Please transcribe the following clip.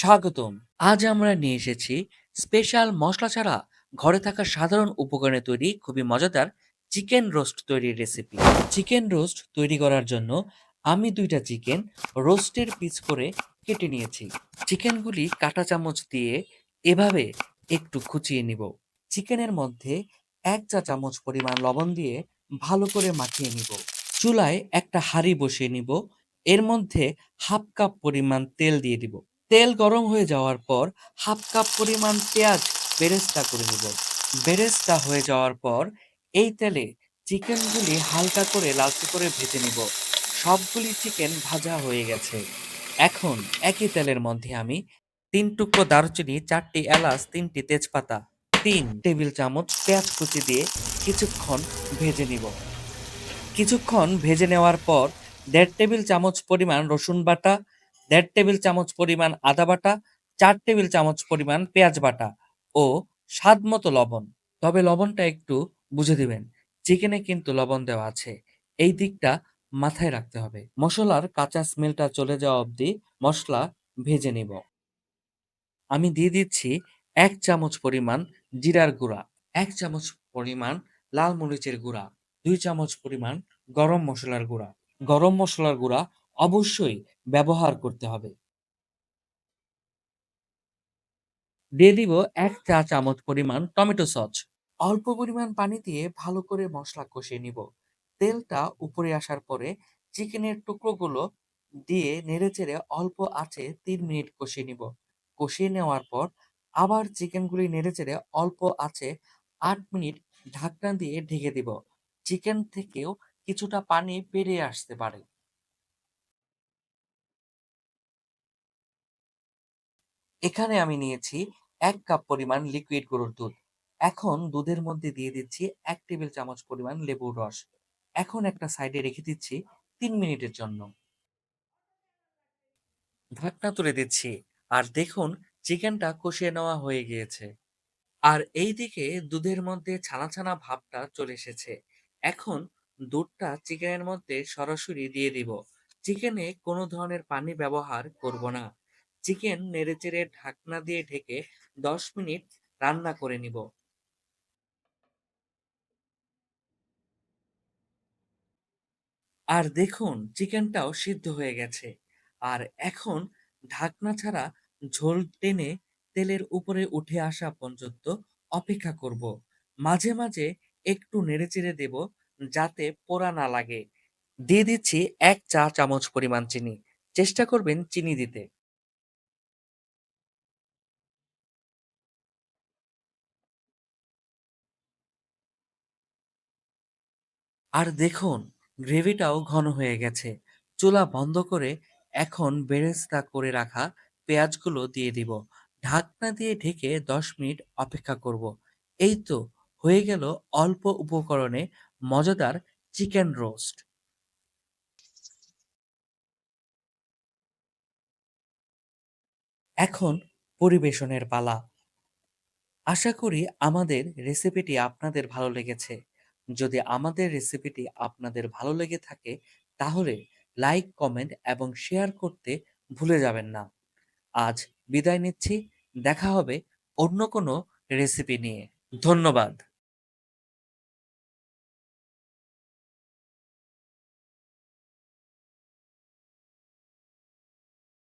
স্বাগতম। আজ আমরা নিয়ে এসেছি স্পেশাল মশলা ছাড়া ঘরে থাকা সাধারণ উপকরণে তৈরি খুবই মজাদার চিকেন রোস্ট তৈরির রেসিপি চিকেন রোস্ট তৈরি করার জন্য আমি দুইটা চিকেন রোস্টের পিস করে কেটে নিয়েছি। চিকেনগুলি কাটা চামচ দিয়ে এভাবে একটু খুঁচিয়ে নিব। চিকেনের মধ্যে এক চা চামচ পরিমাণ লবণ দিয়ে ভালো করে মাখিয়ে নিব। চুলায় একটা হাঁড়ি বসিয়ে নিব। এর মধ্যে হাফ কাপ পরিমাণ তেল দিয়ে দিব। তেল গরম হয়ে যাওয়ার পর হাফ কাপ পরিমাণ পেঁয়াজ বেরেস্তা করে নিব। বেরেস্তা হয়ে যাওয়ার পর এই তেলে চিকেনগুলি হালকা করে লালচে করে ভেজে নিব। সবগুলি চিকেন ভাজা হয়ে গেছে। এখন একই তেলের মধ্যে আমি তিন টুকরো দারুচিনি, চারটি এলাচ, তিনটি তেজপাতা, তিন টেবিল চামচ পেঁয়াজ কুচি দিয়ে কিছুক্ষণ ভেজে নিব। কিছুক্ষণ ভেজে নেওয়ার পর দেড় টেবিল চামচ পরিমাণ রসুন বাটা দেড় টেবিল চামচ পরিমাণ আদা বাটা, চার টেবিল চামচ পরিমাণ পেঁয়াজ বাটা ও স্বাদ মতো লবণ। তবে লবণটা একটু বুঝে দিবেন, চিকেনে কিন্তু লবণ দেওয়া আছে। এই দিকটা মাথায় রাখতে হবে। মশলার কাঁচা স্মেলটা চলে যাওয়া অবধি মশলা ভেজে নিব। আমি দিয়ে দিচ্ছি এক চামচ পরিমাণ জিরার গুঁড়া, এক চামচ পরিমাণ লাল মরিচের গুঁড়া, দুই চামচ পরিমাণ গরম মশলার গুঁড়া। গরম মশলার গুঁড়া অবশ্যই ব্যবহার করতে হবে। দিয়ে দিব এক চা চামচ পরিমাণ টমেটো সস। অল্প পরিমাণ পানি দিয়ে ভালো করে মশলা কষিয়ে নিব। তেলটা উপরে আসার পরে চিকেনের টুকরোগুলো দিয়ে নেড়েচেড়ে অল্প আছে তিন মিনিট কষিয়ে নিব। কষিয়ে নেওয়ার পর আবার চিকেনগুলি নেড়েচেড়ে অল্প আছে আট মিনিট ঢাকনা দিয়ে ঢেকে দিব। চিকেন থেকেও কিছুটা পানি বেরিয়ে আসতে পারে। এখানে আমি নিয়েছি এক কাপ পরিমাণ লিকুইড গরুর দুধ। এখন দুধের মধ্যে দিয়ে দিচ্ছি এক টেবিল চামচ পরিমাণ লেবুর রস। এখন একটা সাইডে রেখে দিচ্ছি তিন মিনিটের জন্য। ঢাকনা তুলে দিচ্ছি আর দেখুন চিকেনটা কষিয়ে নেওয়া হয়ে গিয়েছে। আর এইদিকে দুধের মধ্যে ছানা ছানা ভাবটা চলে এসেছে। এখন দুধটা চিকেনের মধ্যে সরাসরি দিয়ে দিব। চিকেনে কোনো ধরনের পানি ব্যবহার করব না। চিকেন নেড়েচেড়ে ঢাকনা দিয়ে ঢেকে দশ মিনিট রান্না করে নিব। আর দেখুন, চিকেনটাও সিদ্ধ হয়ে গেছে। আর এখন ঢাকনা ছাড়া ঝোল টেনে তেলের উপরে উঠে আসা পর্যন্ত অপেক্ষা করব। মাঝে মাঝে একটু নেড়েচেড়ে দেব যাতে পোড়া না লাগে। দিয়ে দিচ্ছি এক চা চামচ পরিমাণ চিনি। চেষ্টা করবেন চিনি দিতে। আর দেখুন, গ্রেভিটাও ঘন হয়ে গেছে। চুলা বন্ধ করে এখন বেরেস্তা করে রাখা পেঁয়াজগুলো দিয়ে দিব। ঢাকনা দিয়ে ঢেকে দশ মিনিট অপেক্ষা করব। এই তো, হয়ে গেল অল্প উপকরণে মজাদার চিকেন রোস্ট। এখন পরিবেশনের পালা। আশা করি আমাদের রেসিপিটি আপনাদের ভালো লেগেছে। যদি আমাদের রেসিপিটি আপনাদের ভালো লেগে থাকে, তাহলে লাইক কমেন্ট এবং শেয়ার করতে ভুলে যাবেন না। আজ বিদায় নিচ্ছি, দেখা হবে অন্য কোনো রেসিপি নিয়ে। ধন্যবাদ।